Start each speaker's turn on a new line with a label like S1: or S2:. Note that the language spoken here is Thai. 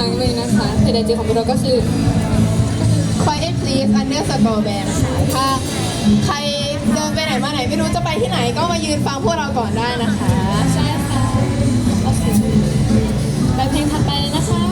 S1: รั้งหนึ่งนะคะเพจไอจีของพวกเราก็คือ
S2: Quiet please underscore band ค่ะถ้าใครเดินไปไหนมาไหนไม่รู้จะไปที่ไหนก็มายืนฟังพวกเราก่อนได้นะคะ
S1: ใช่ค่ะ โอเคแบบเพลงถัดไปเลยนะคะ